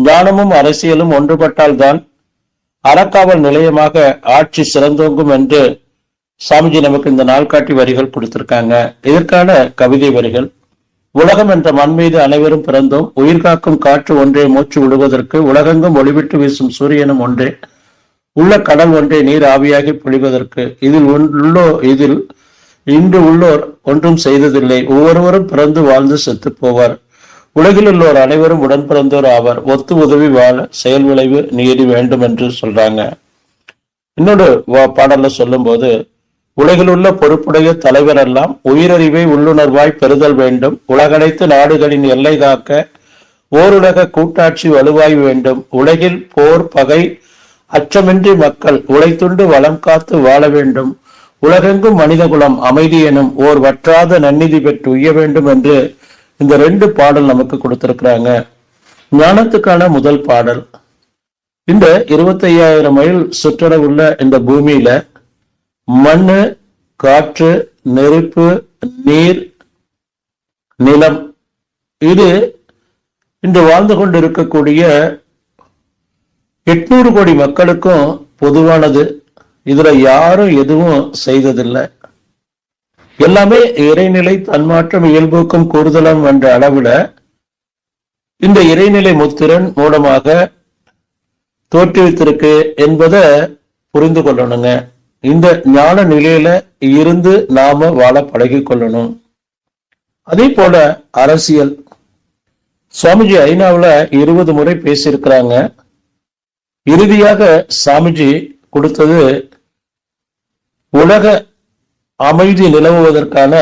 ஞானமும் அரசியலும் ஒன்றுபட்டால்தான் அறக்காவல் நிலையமாக ஆட்சி சிறந்தோங்கும் என்று சாமிஜி நமக்கு இந்த நாள்காட்டி வரிகள் கொடுத்திருக்காங்க. இதற்கான கவிதை வரிகள். உலகம் என்ற மண் மீது அனைவரும் பிறந்தோம். உயிர் காக்கும் காற்று ஒன்றே மூச்சு விடுவதற்கு. உலகெங்கும் ஒளிவிட்டு வீசும் சூரியனும் ஒன்றே. உள்ள கடல் ஒன்றே நீர் ஆவியாகி பொழிவதற்கு. இதில் உள்ளோ இதில் இன்று உள்ளோர் ஒன்றும் செய்ததில்லை. ஒவ்வொருவரும் பிறந்து வாழ்ந்து செத்து போவார். உலகில் உள்ளோர் அனைவரும் உடன் பிறந்தோர் ஆவர். ஒத்து உதவி வாழ செயல் விளைவு நீதி வேண்டும் என்று சொல்றாங்க. இன்னொரு வா- சொல்லும் சொல்லும்போது உலகில் உள்ள பொறுப்புடைய தலைவர் எல்லாம் உயிரறிவை உள்ளுணர்வாய் பெறுதல் வேண்டும். உலகனைத்து நாடுகளின் எல்லை காக்க ஓருலக கூட்டாட்சி வலுவாய் வேண்டும். உலகில் போர் பகை அச்சமின்றி மக்கள் உழைத்துண்டு வளம் காத்து வாழ வேண்டும். உலகெங்கும் மனிதகுலம் அமைதி எனும் ஓர் வற்றாத நன்னிதி பெற்று உய்ய வேண்டும் என்று இந்த ரெண்டு பாடல் நமக்கு கொடுத்திருக்கிறாங்க. ஞானத்துக்கான முதல் பாடல். இந்த இருபத்தி ஐயாயிரம் மைல் சுற்றளவுள்ள இந்த பூமியில மண்ணு காற்று நெருப்பு நீர் நிலம் இது இன்று வாழ்ந்து கொண்டு இருக்கக்கூடிய எட்நூறு கோடி மக்களுக்கும் பொதுவானது. இதுல யாரும் எதுவும் செய்ததில்லை. எல்லாமே இறைநிலை தன்மாற்றம் இயல்புக்கும் கூறுதலம் என்ற அளவுல இந்த இறைநிலை முத்திரன் மூலமாக தோற்றுவித்திருக்கு என்பதை புரிந்து கொள்ளணுங்க. இந்த ஞான நிலையில இருந்து நாம வாழ பழகி கொள்ளணும். அதே போல அரசியல். சுவாமிஜி ஐநாவுல இருபது முறை பேசியிருக்கிறாங்க. இறுதியாக சாமிஜி கொடுத்தது உலக அமைதி நிலவுவதற்கான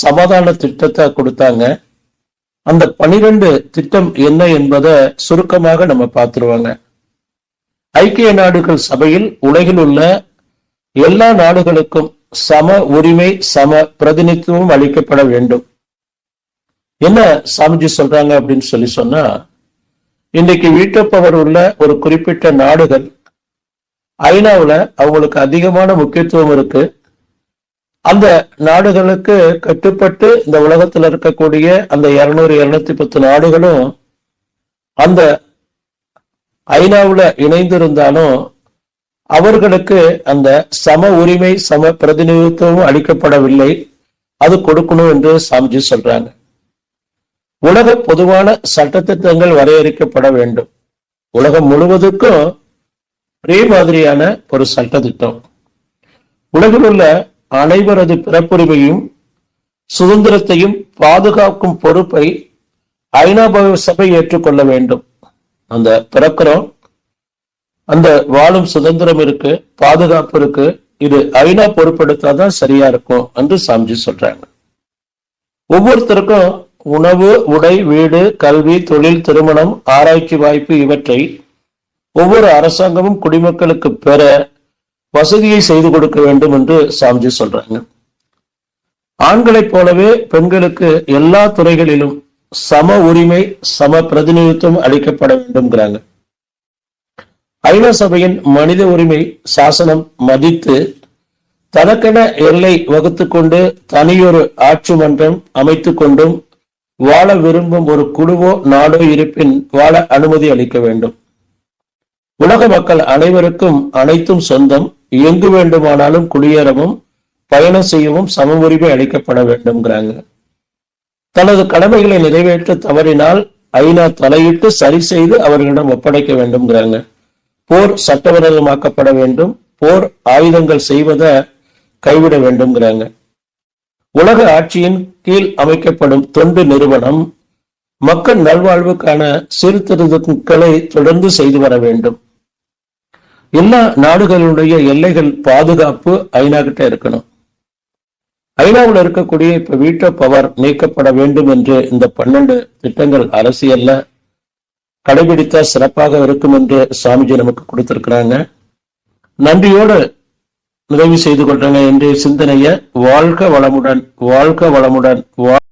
சமாதான திட்டத்தை கொடுத்தாங்க. அந்த பனிரெண்டு திட்டம் என்ன என்பதை சுருக்கமாக நம்ம பார்த்துருவாங்க. ஐக்கிய நாடுகள் சபையில் உலகில் உள்ள எல்லா நாடுகளுக்கும் சம உரிமை சம பிரதிநிதித்துவம் அளிக்கப்பட வேண்டும். என்ன சாமிஜி சொல்றாங்க அப்படின்னு சொல்லி சொன்னா இன்றைக்கு வீட்டப்பவர் உள்ள ஒரு குறிப்பிட்ட நாடுகள் ஐநாவுல அவங்களுக்கு அதிகமான முக்கியத்துவம் இருக்கு. அந்த நாடுகளுக்கு கட்டுப்பட்டு இந்த உலகத்துல இருக்கக்கூடிய அந்த இருநூறு இருநூத்தி பத்து நாடுகளும் அந்த ஐநாவுல இணைந்திருந்தாலும் அவர்களுக்கு அந்த சம உரிமை சம பிரதிநிதித்துவம் அளிக்கப்படவில்லை. அது கொடுக்கணும் என்று சாமிஜி சொல்றாங்க. உலக பொதுவான சட்டத்திட்டங்கள் வரையறுக்கப்பட வேண்டும். உலகம் முழுவதுக்கும் ஒரே மாதிரியான ஒரு சட்டத்திட்டம். உலகில் உள்ள அனைவரது பிறப்புரிமையும் சுதந்திரத்தையும் பாதுகாக்கும் பொறுப்பை ஐநா சபை ஏற்றுக்கொள்ள வேண்டும். அந்த பிறக்கிறோம். அந்த வாழும் சுதந்திரம் இருக்கு பாதுகாப்பு இருக்கு. இது ஐநா பொறுப்பெடுத்தாதான் சரியா இருக்கும் என்று சாமிஜி சொல்றாங்க. ஒவ்வொருத்தருக்கும் உணவு உடை வீடு கல்வி தொழில் திருமணம் ஆராய்ச்சி வாய்ப்பு இவற்றை ஒவ்வொரு அரசாங்கமும் குடிமக்களுக்கு பெற வசதியை செய்து கொடுக்க வேண்டும் என்று சாமிஜி சொல்றாங்க. ஆண்களைப் போலவே பெண்களுக்கு எல்லா துறைகளிலும் சம உரிமை சம பிரதிநிதித்துவம் அளிக்கப்பட வேண்டும்ங்கிறாங்க. ஐநா சபையின் மனித உரிமை சாசனம் மதித்து தனக்கென எல்லை வகுத்து கொண்டு தனியொரு ஆட்சி மன்றம் அமைத்துக் கொண்டும் வாழ விரும்பும் ஒரு குழுவோ நாடோ இருப்பின் வாழ அனுமதி அளிக்க வேண்டும். உலக மக்கள் அனைவருக்கும் அனைத்தும் சொந்தம். எங்கு வேண்டுமானாலும் குடியேறவும் பயணம் செய்யவும் சம உரிமை அளிக்கப்பட வேண்டும்ங்கிறாங்க. தனது கடமைகளை நிறைவேற்ற தவறினால் ஐநா தலையிட்டு சரி செய்து அவர்களிடம் ஒப்படைக்க வேண்டும்ங்கிறாங்க. போர் சட்டவிரோதமாக்கப்பட வேண்டும். போர் ஆயுதங்கள் செய்வதை கைவிட வேண்டும்ங்கிறாங்க. உலக ஆட்சியின் கீழ் அமைக்கப்படும் தொண்டு நிறுவனம் மக்கள் நல்வாழ்வுக்கான சீர்திருத்தங்களை தொடர்ந்து செய்து வர வேண்டும். எல்லா நாடுகளுடைய எல்லைகள் பாதுகாப்பு ஐநா கிட்ட இருக்கணும். ஐநாவில் இருக்கக்கூடிய இப்ப வீட்டோ பவர் நீக்கப்பட வேண்டும் என்று இந்த பன்னெண்டு திட்டங்கள் அரசியல்ல கடைபிடித்தா சிறப்பாக இருக்கும் என்று சாமிஜி நமக்கு கொடுத்திருக்கிறாங்க. நன்றியோடு நிறைவு செய்து கொள்றேங்க. என்ற சிந்தனைய வாழ்க வளமுடன் வாழ்க வளமுடன் வா-